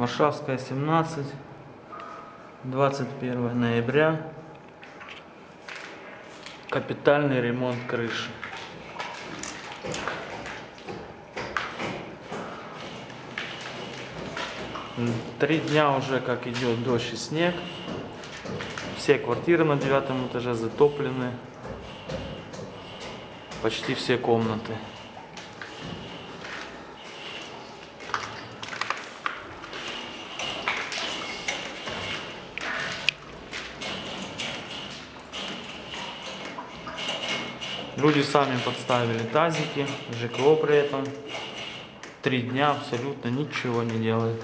Варшавская 17, 21 ноября. Капитальный ремонт крыши. Три дня уже как идет дождь и снег. Все квартиры на девятом этаже затоплены. Почти все комнаты. Люди сами подставили тазики, ЖКО при этом. Три дня абсолютно ничего не делает.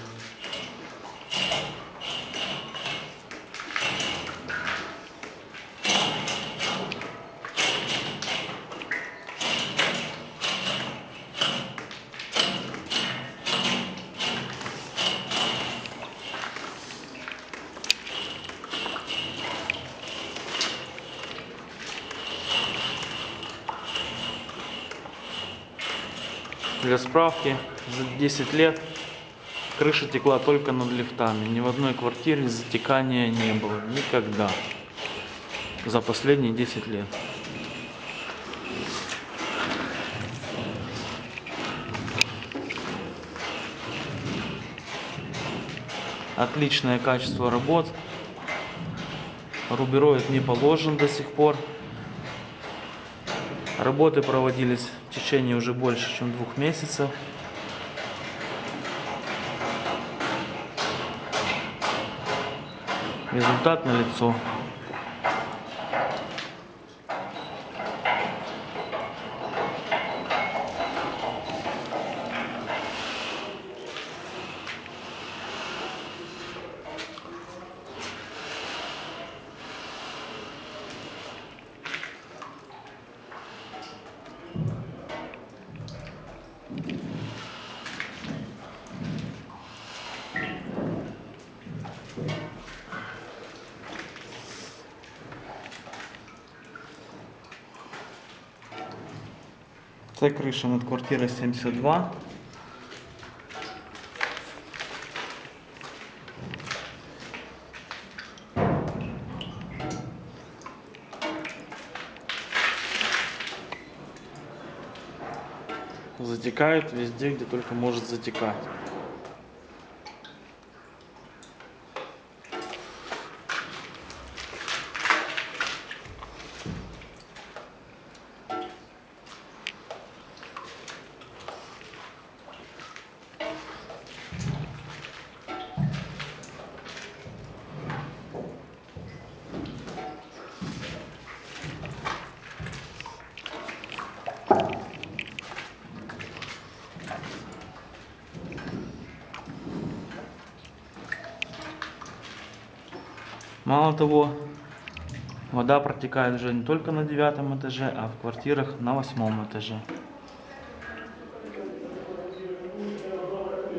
Для справки, за 10 лет крыша текла только над лифтами. Ни в одной квартире затекания не было. Никогда. За последние 10 лет. Отличное качество работ. Рубероид не положен до сих пор. Работы проводились течение уже больше, чем двух месяцев. Результат налицо. Це криша над квартирою 72. Затекает везде, где только может затекать. Мало того, вода протекает уже не только на девятом этаже, а в квартирах на восьмом этаже.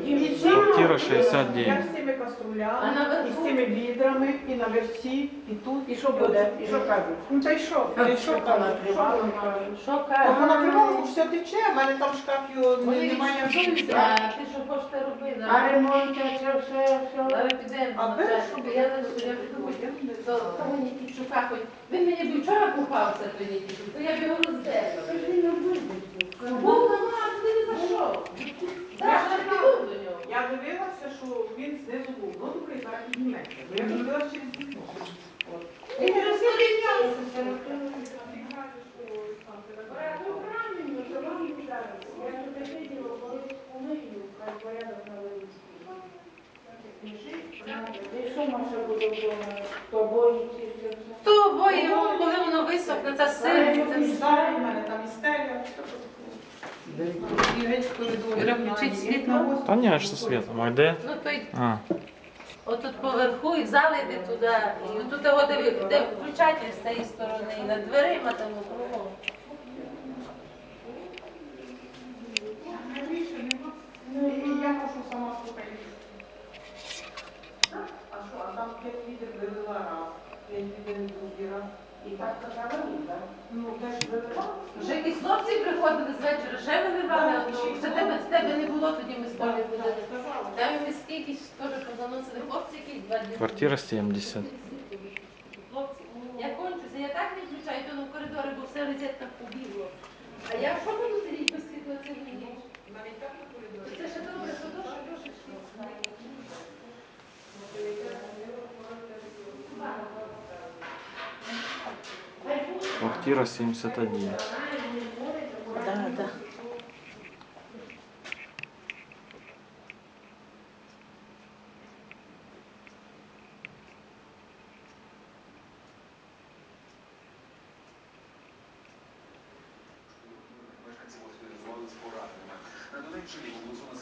Квартира 69. Я з цими А каструлями, і з цими відрами, і на версі, і тут. І що буде? І що кажуть? Ну та й що? Та й що Що кажуть? Що кажуть? Вона накривала, кажуть? все тече, в мене там шкаф його немає. а ти що хочете робити? А ремонт, це все, все. Зараз підемо А на? Я не хоч. Він мені б вчора купався, Нікітчук, то я б його роздерла. Був нема, а ти не зайшов. Так, я піду до нього. Я дивилася, що він знизу був. Ну добре, зараз підніметься. Бо я дивилася через вікно. От. І ти розповідався. І що може бути вдома? Тобою чи все це? То обоє, коли воно висохне, та сир. Там і в мене там і стеля. І геть в коридорі. Іра, включіть світло. Та ні, що світом, а де? Ну то й А, отут поверху і зали йде туди. І тут його де включатель з цієї сторони, і над дверима там округом. І так казала так? Ну, теж виливали. Вже якісь хлопці приходили з вечора, ще виливали, а то ще тебе, тебе не було, тоді ми з тобою ходили. Там ми скільки ж теж позаносили хлопці, якісь два дні. Квартира 70. Хлопці, я кончуся, я так не включаю, то на коридори, бо все розетка побігло. А я що буду сидіти без світла ніч? Квартира 71. Да, да.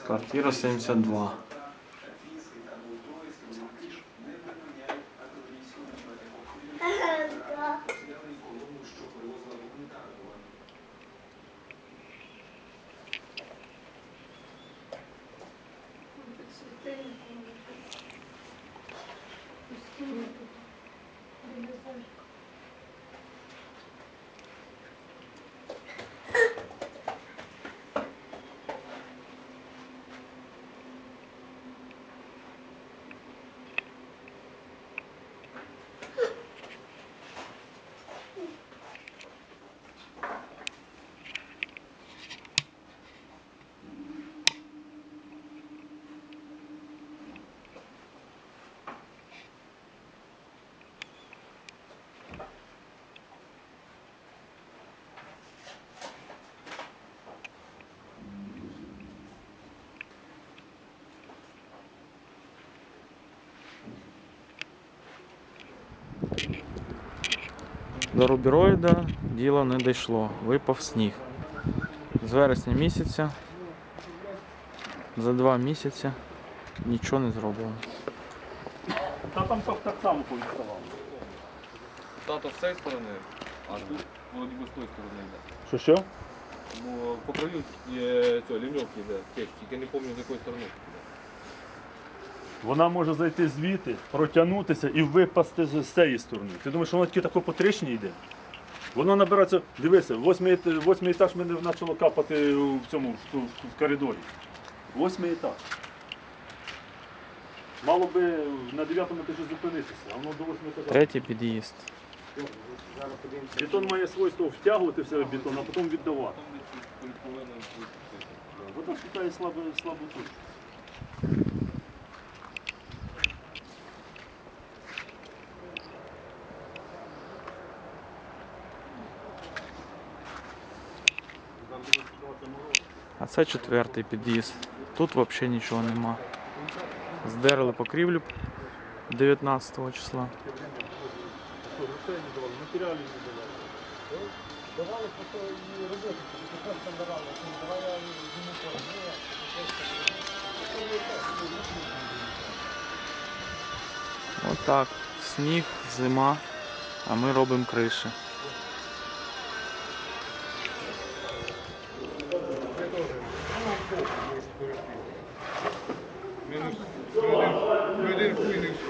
Квартира 72. До рубероїда діло не дійшло. Випав сніг. З вересня місяця. За два місяці нічого не зроблено. Та там так, так само повідставало. Тато з цієї сторони, а тут вроді би з тої сторони йде. Що що? Бо по краю цього ліньовки йде, тільки не пам'ятаю з якої сторони. Вона може зайти звідти, протягнутися і випасти з цієї сторони. Ти думаєш, що вона тільки тако по тришні йде? Воно набирається, дивися, восьмий, восьмий етаж мене почало капати в цьому в, ту- в коридорі. Восьмий етаж. Мало би на дев'ятому етажі зупинитися, а воно до восьмого етажа. Третій під'їзд. Бетон має свойство втягувати в себе бетон, а потім віддавати. Вода шукає слабу, слабу точку. А це четвертий під'їзд. Тут взагалі нічого нема. Здерли покрівлю 19 числа. Давали, просто і давай я. Отак. Сніг, зима, а ми робимо криші.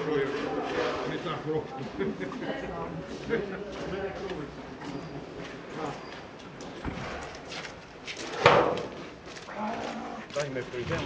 Хуй не встроїв. Не так просто. Дай ми прийдемо.